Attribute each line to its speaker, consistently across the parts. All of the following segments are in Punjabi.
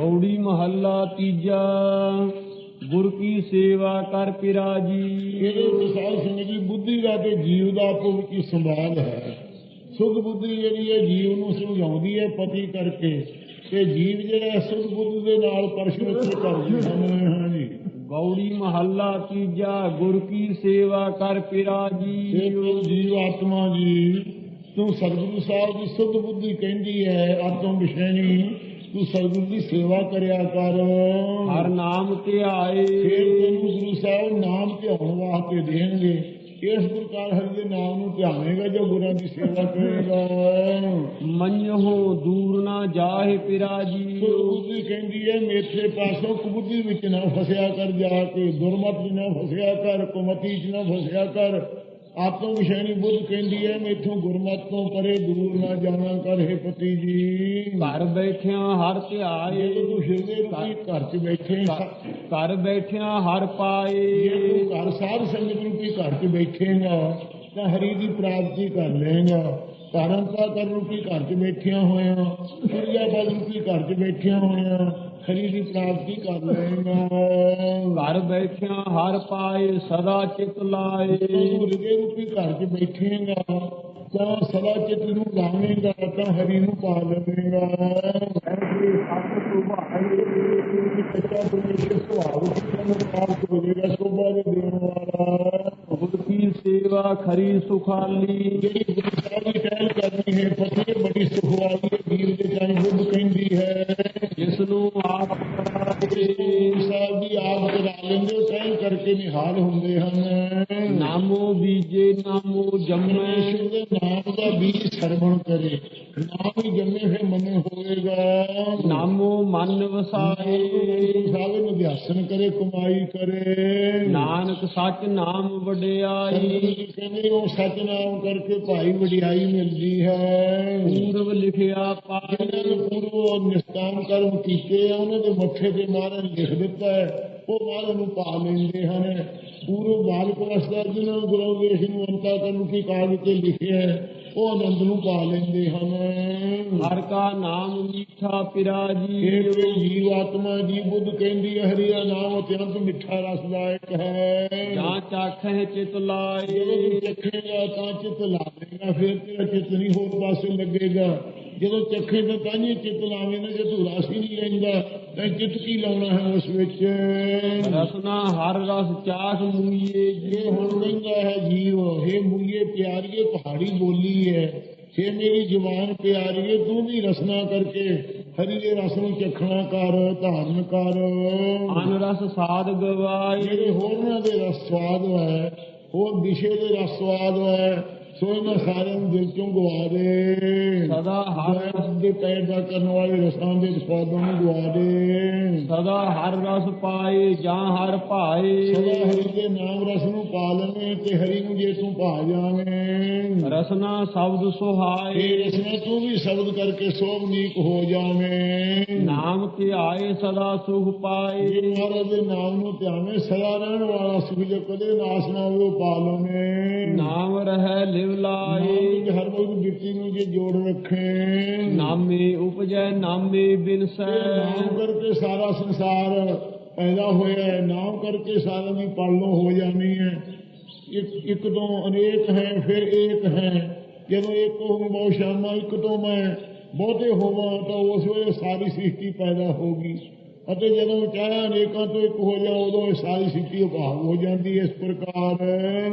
Speaker 1: ਗੌੜੀ ਮਹੱਲਾ ਤੀਜਾ ਗੁਰ ਕੀ ਸੇਵਾ ਕਰ ਪਿਰਾਜੀ।
Speaker 2: ਇਹਦੇ ਸਾਧ ਸੰਗਤ ਜੀ ਬੁੱਧੀ ਦਾ ਤੇ ਜੀਵ ਦਾ ਹੀ ਸੰਵਾਦ ਹੈ। ਸੁਧ ਬੁੱਧੀ ਜਿਹੜੀ ਹੈ ਜੀਵ ਨੂੰ ਸਮਝਾਉਂਦੀ ਹੈ ਪਤੀ ਕਰਕੇ। ਤੇ ਜੀਵ ਜਿਹੜਾ ਹੈ ਸੁਧ ਬੁੱਧੀ ਦੇ ਨਾਲ ਪਰਸ਼ੁਰਤ ਕਰਦੇ ਹਨ ਹਾਂਜੀ
Speaker 1: ਗੌੜੀ ਮਹੱਲਾ ਤੀਜਾ ਗੁਰ ਕੀ ਸੇਵਾ ਕਰ ਪਿਰਾਜੀ।
Speaker 2: ਇਹ ਜੀਵ ਆਤਮਾ ਜੀ ਤੂੰ ਸਤਿਗੁਰੂ ਸਾਹਿਬ ਦੀ ਸੁਧ ਬੁੱਧੀ ਕਹਿੰਦੀ ਹੈ ਆਤਮ ਵਿਸ਼ੈਣੀ। ਤੂੰ ਸਤਿਗੁਰੂ ਦੀ ਸੇਵਾ ਕਰਿਆ ਕਰ
Speaker 1: ਹਰ ਨਾਮ ਧਿਆਏ
Speaker 2: ਫਿਰ ਤੈਨੂੰ ਗੁਰੂ ਸਾਹਿਬ ਨਾਮ ਧਿਆਉਣ ਵਾਸਤੇ ਦੇਣਗੇ ਇਸ ਪ੍ਰਕਾਰ ਹਰੀ ਦੇ ਨਾਮ ਨੂੰ ਧਿਆਵੇਂਗਾ ਜੋ ਗੁਰਾਂ ਦੀ ਸੇਵਾ ਕਰੇਗਾ
Speaker 1: ਮੰਨਹੁ ਦੂਰ ਨਾ ਜਾਹੇ ਪਿਰਾਜੀ
Speaker 2: ਸੁਰਬੁੱਧੀ ਕਹਿੰਦੀ ਹੈ ਮੇਥੇ ਪਾਸੋਂ ਕੁਬੁੱਧੀ ਵਿੱਚ ਨਾ ਫਸਿਆ ਕਰ ਜਾ ਕੇ ਦੁਰਮਤ 'ਚ ਨਾ ਫਸਿਆ ਕਰ ਕੁਮਤੀ 'ਚ ਨਾ ਫਸਿਆ ਕਰ ਆਤਮ ਵਿਸ਼ੈਣੀ ਬੁੱਧ ਕਹਿੰਦੀ ਹੈ ਮੇਥੋਂ ਗੁਰਮਤ ਤੋਂ ਪਰੇ ਦੂਰ ਨਾ ਜਾਣਾ ਕਰ ਹੈ ਪਤੀ ਜੀ।
Speaker 1: ਘਰ ਬੈਠਿਆਂ ਹਰ
Speaker 2: ਜੇ
Speaker 1: ਧਿਆਏ
Speaker 2: ਤੂੰ ਹਿਰਦੇ ਰੂਪੀ ਘਰ 'ਚ ਬੈਠੇ
Speaker 1: ਘਰ ਬੈਠਿਆਂ ਹਰ
Speaker 2: ਜੇ
Speaker 1: ਪਾਏ
Speaker 2: ਤੂੰ ਘਰ ਸਾਧ ਸੰਗਤ ਰੂਪੀ ਘਰ 'ਚ ਬੈਠੇਗਾ ਤਾਂ ਹਰੀ ਦੀ ਪ੍ਰਾਪਤੀ ਕਰ ਲਏਗਾ ਧਾਰਨ ਪਾ ਕਰ ਰੂਪੀ ਘਰ 'ਚ ਬੈਠਿਆ ਹੋਇਆ ਸੁਰਿਆ ਬਲ ਰੂਪੀ ਘਰ 'ਚ ਬੈਠਿਆ ਹੋਇਆ ਹਰੀ ਦੀ ਪ੍ਰਾਪਤੀ ਕਰ ਲਏਗਾ
Speaker 1: ਘਰ ਬੈਠਿਆਂ ਹਰ ਪਾਏ ਸਦਾ ਚਿਤ ਲਾਏ।
Speaker 2: ਹਿਰਦੇ ਰੂਪੀ ਘਰ 'ਚ ਬੈਠੇਗਾ ਤਾਂ ਸਦਾ ਚਿਤ ਨੂੰ ਲਾਵੇਂਗਾ ਤਾਂ ਹਰੀ ਨੂੰ ਪਾ ਲਵੇਂਗਾ। ਐਸੇ ਸੱਤ ਸੁਭਾਏ ਸੱਚਾ ਪਰਮੇਸ਼ਰ ਸੁਭਾਅ ਵਿੱਚ ਤੈਨੂੰ ਪ੍ਰਾਪਤ ਹੋ ਜਾਏਗਾ ਸੋਭਾ ਦੇ ਦੇਣ ਵਾਲਾ
Speaker 1: ਗੁਰ ਕੀ ਸੇਵਾ ਖਰੀ ਸੁਖਾਲੀ।
Speaker 2: ਜਿਹੜੀ ਗੁਰੂ ਸਾਹਿਬ ਦੀ ਟਹਿਲ ਕਰਨੀ ਹੈ ਫਤਿਹ ਬੜੀ ਸੁਖ ਵਾਲੀ ਹੈ ਵੀਰ ਦੇ ਚਾਹੇ ਕਰਕੇ ਨਿਹਾਲ ਹੁੰਦੇ ਹਨ।
Speaker 1: ਨਾਮੋ ਬੀਜੇ ਨਾਮੋ ਜੰਮੈ।
Speaker 2: ਨਾਮ ਦਾ ਬੀਜ ਸਰਵਣ ਕਰੇ। ਨਾਮ ਹੀ ਜੰਮੇ ਫਿਰ ਮਨ ਹੋਏਗਾ।
Speaker 1: ਨਾਮੋ ਮਨ ਵਸਾਏ।
Speaker 2: ਸਾਹਿਬ ਨੂੰ ਅਭਿਆਸਨ ਕਰੇ ਕਮਾਈ ਕਰੇ।
Speaker 1: ਨਾਨਕ ਸੱਚ ਨਾਮ ਵਡਿਆਈ।
Speaker 2: ਜੀ ਕਹਿੰਦੇ ਉਹ ਸਤਨਾਮ ਕਰਕੇ ਭਾਈ ਵਡਿਆਈ ਮਿਲਦੀ ਹੈ।
Speaker 1: ਪੂਰਵ ਲਿਖਿਆ
Speaker 2: ਨੇ ਪੂਰਵ ਨਿਸ਼ਕਾਮ ਕਰਮ ਕੀਤੇ ਆ ਉਹਨਾਂ ਦੇ ਮੱਥੇ ਤੇ ਮਹਾਰਾਜ ਨੇ ਲਿਖ ਦਿੱਤਾ ਹੈ। ਉਹ ਮਹਾਰਾਜ ਨੂੰ ਪਾ ਲੈਂਦੇ ਹਨ। ਪੂਰਵ ਬਾਲਕ ਅਵਸਥਾ ਜਿਹਨਾਂ ਨੂੰ ਗੁਰੂ ਵੇਸ਼ ਨੂੰ ਅੰਤਾ ਕਰਨ ਕੀ ਕਾਗਜ਼ ਤੇ ਲਿਖਿਆ ਹੈ, ਉਹ ਆਨੰਦ ਨੂੰ ਪਾ ਲੈਂਦੇ ਹਨ
Speaker 1: ਹਰ ਕਾ ਨਾਮ ਮੀਠਾ ਪਿਰਾਜੀ
Speaker 2: ਇਹ ਵੇ ਜੀਵ ਆਤਮਾ ਜੀ ਬੁੱਧ ਕਹਿੰਦੀ ਹੈ ਹਰੀ ਦਾ ਨਾਮ ਅਤਿਅੰਤ ਮਿੱਠਾ ਰਸਦਾਇਕ ਹੈ
Speaker 1: ਜਾਂ ਚਾਖੈ ਚਿਤ
Speaker 2: ਜਦੋਂ
Speaker 1: ਲਾਏ
Speaker 2: ਤੂੰ ਚੱਖੇਗਾ ਤਾਂ ਚਿੱਤ ਲਾਵੇਂਗਾ ਫਿਰ ਤੇਰਾ ਚਿੱਤ ਨਹੀਂ ਹੋਰ ਪਾਸੇ ਲੱਗੇਗਾ ਜਦੋਂ ਚੱਖੇਗਾ ਤਾਂ ਹੀ ਚਿੱਤ ਲਾਵੇਂਗਾ ਜੇ ਤੂੰ ਰਸ ਹੀ ਨਹੀਂ ਲੈਂਦਾ ਤਾਂ ਚਿੱਤ ਕੀ ਲਾਉਣਾ ਹੈ ਉਸ ਵਿੱਚ?
Speaker 1: ਰਸਨਾ ਹਰ ਰਸ ਚਾਖ ਮੂਈਏ
Speaker 2: ਇਹ ਹੁਣ ਕਹਿੰਦਾ ਹੈ ਜੀਵ हे ਮੁਈਏ ਪਿਆਰੀਏ ਪਹਾੜੀ ਬੋਲੀ ਹੈ। हे ਮੇਰੀ ਜਵਾਨ ਪਿਆਰੀਏ ਤੂੰ ਵੀ ਰਸਨਾ ਕਰਕੇ ਹਰੀ ਦੇ ਰਸ ਨੂੰ ਚਖਣਾ ਕਰ ਧਾਰਨ ਕਰ।
Speaker 1: ਅਨ ਰਸ ਸਾਧ ਗਵਾਏ।
Speaker 2: ਜਿਹੜੇ ਹੋਰਨਾਂ ਦੇ ਰਸ ਸਵਾਦ ਹੈ ਹੋਰ ਵਿਸ਼ੇ ਦੇ ਰਸ ਸਵਾਦ ਹੈ ਸੋ ਇਹਨਾਂ ਸਾਰਿਆਂ ਨੂੰ ਦਿਲ ਚੋਂ ਗਵਾ ਦੇ
Speaker 1: ਸਦਾ ਹਰ
Speaker 2: ਰਸ ਦੇ ਪੈਦਾ ਕਰਨ ਵਾਲੇ ਰਸਾਂ ਦੇ ਸਵਾਦਾਂ ਨੂੰ ਗਵਾ ਦੇ
Speaker 1: ਸਦਾ ਹਰ ਰਸ ਪਾਏ ਜਾਂ ਹਰ ਭਾਏ।
Speaker 2: ਸਦਾ ਹਰੀ ਦੇ ਨਾਮ ਰਸ ਨੂੰ ਪਾ ਲਵੇਂ ਤੇ ਹਰੀ ਨੂੰ ਜੇ ਤੂੰ ਭਾ ਜਾਵੇਂ।
Speaker 1: ਰਸਨਾ ਸ਼ਬਦ ਸੁਹਾਏ।
Speaker 2: ਇਹ ਰਸਨਾ ਤੂੰ ਵੀ ਸ਼ਬਦ ਕਰਕੇ ਸੋਭਨੀਕ ਹੋ ਜਾਵੇਂ।
Speaker 1: ਨਾਮ ਧਿਆਏ ਸਦਾ ਸੁਖ ਪਾਏ।
Speaker 2: ਜੇ ਮਹਾਰਾਜ ਦੇ ਨਾਮ ਨੂੰ ਧਿਆਵੇਂ ਸਦਾ ਰਹਿਣ ਵਾਲਾ ਸੁਖ ਜੇ ਕਦੇ ਨਾਸ ਨਾ ਹੋਵੇ ਉਹ ਪਾ ਲਵੇਂ।
Speaker 1: ਨਾਮ ਰਹਿ ਲਿਵ ਲਾਏ
Speaker 2: ਨਾਮ ਹਰ ਵਕਤ ਬਿਰਤੀ ਨੂੰ ਜੇ ਜੋੜ ਰੱਖੇ।
Speaker 1: ਨਾਮੇ ਉਪਜੈ ਨਾਮੇ ਬਿਨਸੈ।
Speaker 2: ਨਾਮ ਕਰਕੇ ਸਾਰਾ ਸੰਸਾਰ ਪੈਦਾ ਹੋਇਆ ਹੈ। ਨਾਮ ਕਰਕੇ ਸਾਰਿਆਂ ਦੀ ਪਾਲੋ ਹੋ ਜਾਣੀ ਹੈ। ਇੱਕ ਇੱਕ ਤੋਂ ਅਨੇਕ ਹੈ ਫਿਰ ਏਕ ਹੈ। ਜਦੋਂ ਇੱਕ ਹੋ ਬਹੁ ਸ਼ਾਮਾ ਇੱਕ ਤੋਂ ਮੈਂ ਬਹੁਤੇ ਹੋਵਾਂ ਤਾਂ ਉਸ ਵੇਲੇ ਸਾਰੀ ਸ੍ਰਿਸ਼ਟੀ ਪੈਦਾ ਹੋਗੀ ਅਤੇ ਜਦੋਂ ਚਾਹਿਆ ਅਨੇਕਾਂ ਤੋਂ ਇੱਕ ਹੋ ਜਾ ਉਦੋਂ ਇਹ ਸਾਰੀ ਸ੍ਰਿਸ਼ਟੀ ਉਭਾਵ ਹੋ ਜਾਂਦੀ ਹੈ ਇਸ ਪ੍ਰਕਾਰ।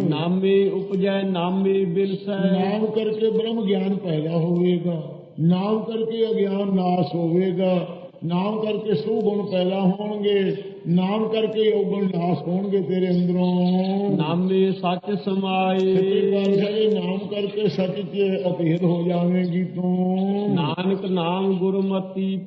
Speaker 1: ਨਾਮੇ ਉਪਜੈ ਨਾਮੇ ਬਿਨਸੈ
Speaker 2: ਨਾਮ ਕਰਕੇ ਬ੍ਰਹਮ ਗਿਆਨ ਪੈਦਾ ਹੋਵੇਗਾ ਨਾਮ ਕਰਕੇ ਅਗਿਆਨ ਨਾਸ ਹੋਵੇਗਾ। ਨਾਮ ਕਰਕੇ ਸੋ ਗੁਣ ਪੈਦਾ ਹੋਣਗੇ ਨਾਮ ਕਰਕੇ ਔਗਣ ਨਾਸ ਹੋਣਗੇ ਤੇਰੇ ਅੰਦਰੋਂ।
Speaker 1: ਨਾਮੇ ਸੱਚ
Speaker 2: ਸੱਚੇ
Speaker 1: ਸਮਾਏ
Speaker 2: ਦੇ ਨਾਮ ਕਰਕੇ ਸੱਚ 'ਚ ਅਭੇਦ ਹੋ ਜਾਵੇਂਗੀ ਤੂੰ।
Speaker 1: ਨਾਨਕ ਨਾਮ ਗੁਰਮਤੀ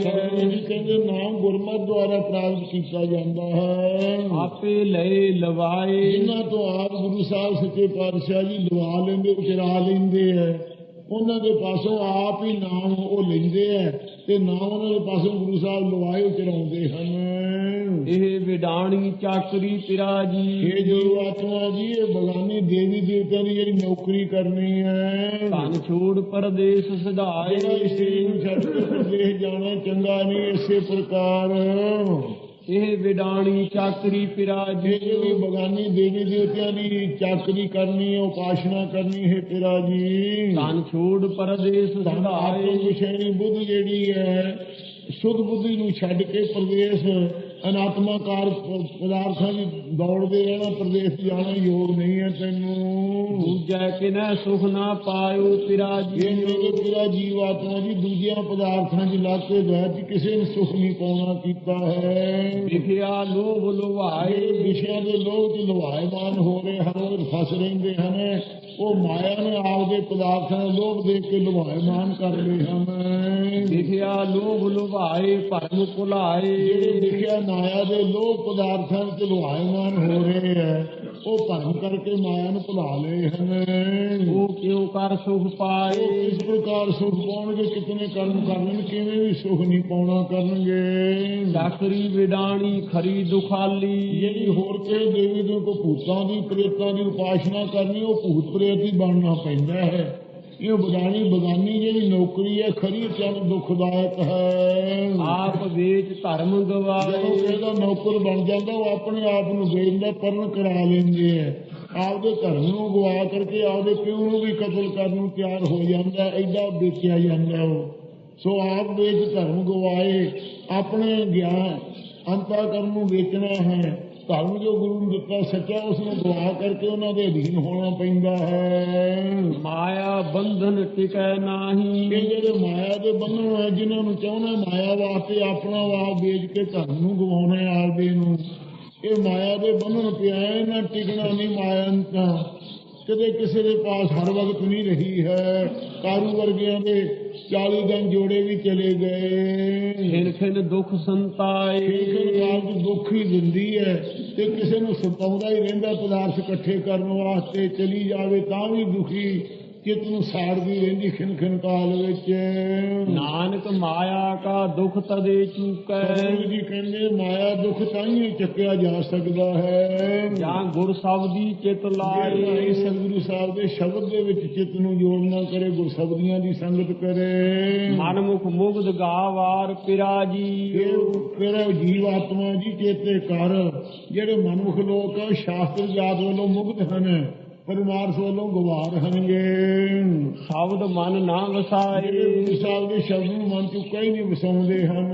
Speaker 2: ਸਤਿਗੁਰੂ ਜੀ ਕਹਿੰਦੇ ਨਾਮ ਗੁਰਮਤਿ ਦੁਆਰਾ ਪ੍ਰਾਪਤ ਕੀਤਾ ਜਾਂਦਾ ਹੈ।
Speaker 1: ਆਪੇ ਲਏ ਲਵਾਏ।
Speaker 2: ਜਿਨ੍ਹਾਂ ਤੋਂ ਆਪ ਗੁਰੂ ਸਾਹਿਬ ਸੱਚੇ ਪਾਤਸ਼ਾਹ ਜੀ ਲਵਾ ਲੈਂਦੇ ਉਚਰਾ ਲੈਂਦੇ ਐ ਉਹਨਾਂ ਦੇ ਪਾਸੋਂ ਆਪ ਹੀ ਨਾਮ ਉਹ ਲੈਂਦੇ ਐ ਤੇ ਨਾਮ ਉਹਨਾਂ ਦੇ ਪਾਸੋਂ ਗੁਰੂ ਸਾਹਿਬ ਲਵਾਏ ਉਚਰਾਉਂਦੇ ਹਨ।
Speaker 1: ਇਹ ਵਿਡਾਣੀ ਚਾਕਰੀ ਪਿਰਾਜੀ
Speaker 2: ਇਹ ਜੋ ਆਤਮਾ ਜੀ ਇਹ ਬਗਾਨੀ ਦੇਵੀ ਦੇਵਤਿਆਂ ਦੀ ਜਿਹੜੀ ਨੌਕਰੀ ਕਰਨੀ ਹੈ।
Speaker 1: ਧਨ ਛੋੜ ਪਰਦੇਸ ਸਿਧਾਏ।
Speaker 2: ਇਸ ਸਰੀਰ ਨੂੰ ਛੱਡ ਕੇ ਜਾਣਾ ਚੰਗਾ ਨਹੀਂ ਇਸੇ ਪ੍ਰਕਾਰ।
Speaker 1: ਇਹ ਵਿਡਾਣੀ ਚਾਕਰੀ ਪਿਰਾਜੀ।
Speaker 2: ਇਹ ਜਿਹੜੀ ਬਗਾਨੀ ਦੇਵੀ ਦੇਵਤਿਆਂ ਦੀ ਚਾਕਰੀ ਕਰਨੀ ਹੈ ਉਪਾਸ਼ਨਾ ਕਰਨੀ ਹੈ ਤੇਰਾ ਜੀ
Speaker 1: ਧਨ ਛੋੜ ਪਰਦੇਸ ਸਿਧਾਏ
Speaker 2: ਵਿਸ਼ੇਣੀ ਬੁੱਧ ਜਿਹੜੀ ਹੈ ਸੁਧ ਬੁੱਧੀ ਨੂੰ ਛੱਡ ਕੇ ਪ੍ਰਦੇਸ਼ ਅਨਾਤਮਾਕਾਰ ਪ- ਪਦਾਰਥਾਂ ਦੀ ਦੌੜਦੇ ਰਹਿਣਾ ਪ੍ਰਦੇਸ਼ ਜਾਣਾ ਯੋਗ ਨਹੀਂ ਹੈ ਤੈਨੂੰ।
Speaker 1: ਦੂਜੈ ਕਿਨੈ ਸੁਖ ਨਾ ਪਾਇਓ
Speaker 2: ਇਹ ਮੇਰੇ ਪੂਰਾ ਜੀਵ ਆਤਮਾ ਜੀ ਦੂਜਿਆਂ ਪਦਾਰਥਾਂ ਕੇ ਗਿਆ ਕਿ ਕਿਸੇ ਨੇ ਸੁਖ ਨਹੀਂ ਪਾਉਣਾ ਕੀਤਾ ਹੈ।
Speaker 1: ਵਿਖਿਆ ਲੋਭ ਲੁਭਾਏ
Speaker 2: ਵਿਸ਼ਿਆਂ ਦੇ ਲੋਭ 'ਚ ਲਵਾਇਮਾਨ ਹੋ ਰਹੇ ਹਨ ਉਹ ਫਸ ਰਹਿੰਦੇ ਹਨ। ਉਹ ਮਾਇਆ ਨੇ ਆਪਦੇ ਪਦਾਰਥਾਂ ਦਾ ਲੋਭ ਦੇਖ ਕੇ ਲਵਾਇਮਾਨ ਕਰ ਲਏ ਹਨ।
Speaker 1: ਵਿਖਿਆ ਲੋਭ ਲੁਭਾਏ ਭਰਮ
Speaker 2: ਜਿਹੜੇ ਲਿਖਿਆ ਮਾਇਆ ਦੇ ਲੋਭ ਪਦਾਰਥਾਂ 'ਚ ਲਵਾਇਮਾਨ ਹੋ ਰਹੇ ਹੈ ਉਹ ਭਰਮ ਕਰਕੇ ਮਾਇਆ ਨੂੰ ਭੁਲਾ ਲਏ ਹਨ।
Speaker 1: ਉਹ ਕਿਉ ਕਰ ਸੁਖ ਪਾਏ?
Speaker 2: ਇਸ ਪ੍ਰਕਾਰ ਸੁਖ ਪਾਉਣਗੇ ਕਿਤਨੇ ਕਰਮ ਕਰਨ ਕਿਵੇਂ ਵੀ ਸੁਖ ਨਹੀਂ ਪਾਉਣਾ ਕਰਨਗੇ।
Speaker 1: ਚਾਕਰੀ ਵਿਡਾਣੀ ਖਰੀ ਦੁਖਾਲੀ।
Speaker 2: ਜਿਹੜੀ ਹੋਰ ਕੇ ਦੇਵੀ ਦੇ ਕੋ ਭੂਤਾਂ ਦੀ ਪ੍ਰੇਤਾਂ ਦੀ ਉਪਾਸ਼ਨਾ ਕਰਨੀ ਉਹ ਭੂਤ ਪ੍ਰੇਤ ਹੀ ਬਣਨਾ ਪੈਂਦਾ ਹੈ। ਇਹ ਬਗਾਨੀ ਬਗਾਨੀ ਜਿਹੜੀ ਨੌਕਰੀ ਹੈ ਖਰੀ ਚੰਦ ਦੁਖਦਾਇਕ ਹੈ।
Speaker 1: ਆਪ ਵੇਚ ਧਰਮ
Speaker 2: ਜਦੋਂ
Speaker 1: ਗਵਾਏ
Speaker 2: ਇਹਦਾ ਨੌਕਰ ਬਣ ਜਾਂਦਾ ਉਹ ਆਪਣੇ ਆਪ ਨੂੰ ਵੇਚਦਾ ਪਰਨ ਕਰਾ ਲੈਂਦੇ ਹੈ। ਆਪਦੇ ਧਰਮ ਨੂੰ ਗਵਾ ਕਰਕੇ ਆਪਦੇ ਪਿਓ ਨੂੰ ਵੀ ਕਤਲ ਕਰਨ ਨੂੰ ਤਿਆਰ ਹੋ ਜਾਂਦਾ ਐਡਾ ਵੇਚਿਆ ਜਾਂਦਾ ਉਹ। ਸੋ ਆਪ ਵੇਚ ਧਰਮ ਗਵਾਏ ਆਪਣੇ ਗਿਆਨ ਅੰਤःਕਰਨ ਨੂੰ ਵੇਚਣਾ ਹੈ। ਧਰਮ ਜੋ ਗੁਰੂ ਨੂੰ ਦਿੱਤਾ ਸੱਚਾ ਉਸ ਨੂੰ ਗਵਾ ਕਰਕੇ ਉਹਨਾਂ ਦੇ ਅਧੀਨ ਹੋਣਾ ਪੈਂਦਾ ਹੈ।
Speaker 1: ਮਾਇਆ ਬੰਧਨ ਟਿਕੈ ਨਾਹੀ।
Speaker 2: ਇਹ ਜਿਹੜੇ ਮਾਇਆ ਦੇ ਬੰਧਨ ਹੈ ਜਿਨ੍ਹਾਂ ਨੂੰ ਚਾਹੁੰਦਾ ਮਾਇਆ ਵਾਸਤੇ ਆਪਣਾ ਵਾਹ ਵੇਚ ਕੇ ਧਰਮ ਨੂੰ ਗਵਾਉਣਾ ਆਪਦੇ ਨੂੰ। ਇਹ ਮਾਇਆ ਦੇ ਬੰਧਨ ਪਿਆ ਨਾ ਟਿਕਣਾ ਨਹੀਂ ਮਾਇਆ ਤਾਂ ਕਦੇ ਕਿਸੇ ਦੇ ਪਾਸ ਹਰ ਵਕਤ ਨਹੀਂ ਰਹੀ ਹੈ। ਕਾਰੂ ਵਰਗਿਆਂ ਦੇ 40 ਦਿਨ ਜੋੜੇ ਵੀ ਚਲੇ ਗਏ।
Speaker 1: ਖਿਨ ਖਿਨ ਦੁਖ ਸੰਤਾਏ।
Speaker 2: ਖੇਖਣ ਕਾਲ ਦੁੱਖ ਹੀ ਦਿੰਦੀ ਹੈ ਤੇ ਕਿਸੇ ਨੂੰ ਸਤਾਉਂਦਾ ਹੀ ਰਹਿੰਦਾ ਪਦਾਰਥ ਇਕੱਠੇ ਕਰਨ ਵਾਸਤੇ ਚਲੀ ਜਾਵੇ ਤਾਂ ਵੀ ਦੁਖੀ। ਚਿੱਤ ਨੂੰ ਸਾੜਦੀ ਰਹਿੰਦੀ ਖਿਨ ਖਿਨ ਕਾਲ ਵਿੱਚ?
Speaker 1: ਨਾਨਕ ਮਾਇਆ ਕਾ ਦੁਖ ਤਦੇ ਚੂਕੈ।
Speaker 2: ਸਤਿਗੁਰੂ ਜੀ ਕਹਿੰਦੇ ਮਾਇਆ ਦੁੱਖ ਤਾਂ ਹੀ ਚੱਕਿਆ ਜਾ ਸਕਦਾ ਹੈ।
Speaker 1: ਜਾਂ ਗੁਰ ਸਬਦੀ ਚਿਤ
Speaker 2: ਜੇ
Speaker 1: ਲਾਏ।
Speaker 2: ਸਤਿਗੁਰੂ ਸਾਹਿਬ ਦੇ ਸ਼ਬਦ ਦੇ ਵਿੱਚ ਚਿੱਤ ਨੂੰ ਜੋੜਨਾ ਕਰੇ ਗੁਰਸਬਦੀਆਂ ਦੀ ਸੰਗਤ ਕਰੇ।
Speaker 1: ਮਨ ਮੁਖ ਮੁਗਧ ਗਾਵਾਰ ਪਿਰਾਜੀ
Speaker 2: ਇਹ ਫਿਰ ਜੀਵ ਆਤਮਾ ਜੀ ਚੇਤੇ ਕਰ। ਜਿਹੜੇ ਮਨੁੱਖ ਲੋਕ ਸ਼ਾਸਤਰ ਜਾਤ ਵੱਲੋਂ ਮੁਕਤ ਹਨ। ਪਰਮਾਰਥ ਵੱਲੋਂ ਗਵਾਰ ਹਨਗੇ।
Speaker 1: ਸ਼ਬਦ ਮਨ ਨਾ ਵਸਾਏ।
Speaker 2: ਸਾਹਿਬ ਦੇ ਸ਼ਬਦ ਨੂੰ ਮਨ ਚ ਕਈ ਨਹੀਂ ਵਸਾਉਂਦੇ ਹਨ।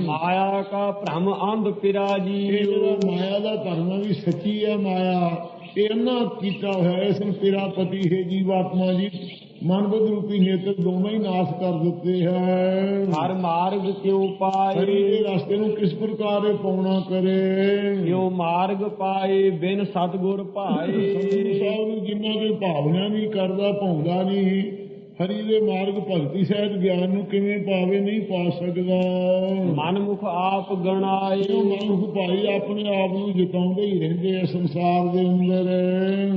Speaker 1: ਮਾਇਆ ਕਾ ਭ੍ਰਮ ਅੰਧ ਪਿਰਾਜੀ
Speaker 2: ਇਹ ਜਿਹੜਾ ਮਾਇਆ ਦਾ ਧਰਮ ਵੀ ਸੱਚੀ ਹੈ ਮਾਇਆ ਇਹ ਅੰਨਾ ਕੀਤਾ ਹੋਇਆ ਇਸ ਨੂੰ ਤੇਰਾ ਪਤੀ ਹੈ ਜੀਵਾਤਮਾ ਜੀ। ਮਨ ਬੁੱਧ ਰੂਪੀ ਨੇਤਰ ਦੋਵੇਂ ਹੀ ਨਾਸ਼ ਕਰ ਦਿੱਤੇ ਹੈ
Speaker 1: ਹਰ ਮਾਰਗ ਕਿਉ ਪਾਏ।
Speaker 2: ਦੇ ਰਸਤੇ ਨੂੰ ਕਿਸ ਪ੍ਰਕਾਰ ਇਹ ਪਾਉਣਾ ਕਰੇ?
Speaker 1: ਕਿਉ ਮਾਰਗ ਪਾਏ ਬਿਨ ਸਤਗੁਰ
Speaker 2: ਸਤਿਗੁਰੂ
Speaker 1: ਭਾਏ।
Speaker 2: ਸਾਹਿਬ ਨੂੰ ਜਿੰਨਾ ਕੋਈ ਭਾਵਨਾ ਨਹੀਂ ਕਰਦਾ ਭਾਉਂਦਾ ਨਹੀਂ। ਹਰੀ ਦੇ ਮਾਰਗ ਭਗਤੀ ਸਹਿਤ ਗਿਆਨ ਨੂੰ ਕਿਵੇਂ ਪਾਵੇ ਨਹੀਂ ਪਾ ਸਕਦਾ।
Speaker 1: ਮਨ ਮੁਖ ਆਪ ਗਣਾਏ।
Speaker 2: ਜੋ ਮਨੁੱਖ ਭਾਈ ਆਪਣੇ ਆਪ ਨੂੰ ਜਿਤਾਉਂਦੇ ਹੀ ਰਹਿੰਦੇ ਆ ਸੰਸਾਰ ਦੇ ਅੰਦਰ।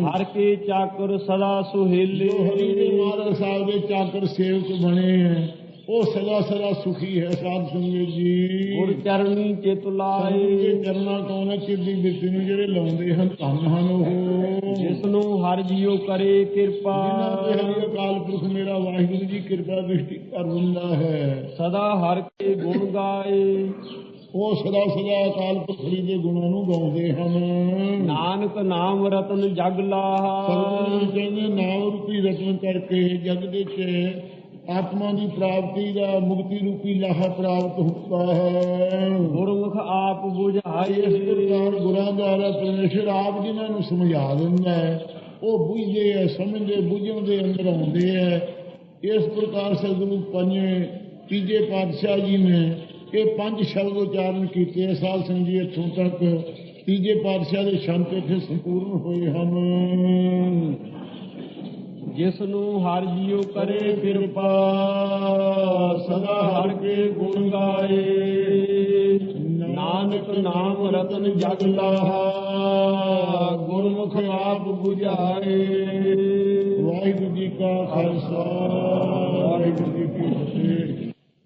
Speaker 1: ਹਰ ਕੇ ਚਾਕਰ ਸਦਾ ਸੁਹੇਲੇ।
Speaker 2: ਹਰੀ ਦੇ ਮਹਾਰਾਜ ਸਾਹਿਬ ਦੇ ਚਾਕਰ ਸੇਵਕ ਬਣੇ ਹੈ ਉਹ ਸਦਾ ਸਦਾ ਸੁਖੀ ਹੈ ਸਾਧ ਸੰਗਤ ਜੀ।
Speaker 1: ਗੁਰ ਚਰਨੀ ਚਿਤ ਲਾਏ
Speaker 2: ਦੇ ਚਰਨਾਂ ਤੋਂ ਨਾ ਚਿੱਦੀ ਬਿਰਤੀ ਨੂੰ ਜਿਹੜੇ ਲਾਉਂਦੇ ਹਨ ਧੰਨ ਹਨ ਉਹ।
Speaker 1: ਜਿਸ ਨੂੰ ਹਰ ਜੀਉ ਕਰੇ ਕਿਰਪਾ।
Speaker 2: ਜਿਨ੍ਹਾਂ ਤੇ ਅਕਾਲ ਪੁਰਖ ਮੇਰਾ ਵਾਹਿਗੁਰੂ ਜੀ ਕਿਰਪਾ ਦ੍ਰਿਸ਼ਟੀ ਕਰ ਦਿੰਦਾ ਹੈ।
Speaker 1: ਸਦਾ ਹਰ ਕੇ ਗੁਣ ਗਾਏ।
Speaker 2: ਉਹ ਸਦਾ ਸਦਾ ਅਕਾਲ ਪੁਰਖ ਦੇ ਗੁਣਾਂ ਨੂੰ ਗਾਉਂਦੇ ਹਨ।
Speaker 1: ਨਾਨਕ ਨਾਮ ਰਤਨ ਜਗ ਲਾਹਾ।
Speaker 2: ਸਤਿਗੁਰੂ ਕਹਿੰਦੇ ਨਾਮ ਰੂਪੀ ਰਤਨ ਕਰਕੇ ਜਗ ਦੇ ਚ ਆਤਮਾ ਦੀ ਪ੍ਰਾਪਤੀ ਦਾ ਮੁਕਤੀ ਰੂਪੀ ਲਾਹਾ ਪ੍ਰਾਪਤ ਹੁੰਦਾ ਹੈ।
Speaker 1: ਗੁਰਮੁਖ ਆਪ
Speaker 2: ਇਸ
Speaker 1: 부ਝਾਏ
Speaker 2: ਪ੍ਰਕਾਰ ਗੁਰਾਂ ਦੁਆਰਾ ਪਰਮੇਸ਼ਰ ਆਪ ਜਿਨ੍ਹਾਂ ਨੂੰ ਸਮਝਾ ਦਿੰਦਾ ਹੈ ਉਹ ਬੁਝਦੇ ਹੈ ਸਮਝਦੇ ਬੁਝਣ ਦੇ ਅੰਦਰ ਆਉਂਦੇ ਹੈ। ਇਸ ਪ੍ਰਕਾਰ ਸਤਿਗੁਰੂ ਪੰਜਵੇਂ ਤੀਜੇ ਪਾਤਸ਼ਾਹ ਜੀ ਨੇ ਇਹ ਪੰਜ ਸ਼ਬਦ ਉਚਾਰਨ ਕੀਤੇ ਸਾਧ ਸੰਗਤ ਜੀ ਇੱਥੋਂ ਤੱਕ। ਤੀਜੇ ਪਾਤਸ਼ਾਹ ਦੇ ਸ਼ੰਤ ਇੱਥੇ ਸੰਪੂਰਨ ਹੋਏ ਹਨ।
Speaker 1: ਜਿਸ ਨੂੰ ਹਰ ਜੀਉ ਕਰੇ ਕਿਰਪਾ, ਸਦਾ ਹਰ ਕੇ ਗੁਣ ਗਾਏ। ਨਾਨਕ ਨਾਮ ਰਤਨ ਜਗ ਲਾਹਾ, ਗੁਰਮੁਖ ਆਪ 부ਝਾਏ
Speaker 2: ਵਾਹਿਗੁਰੂ ਜੀ ਕਾ ਖਾਲਸਾ, ਵਾਹਿਗੁਰੂ ਜੀ ਕੀ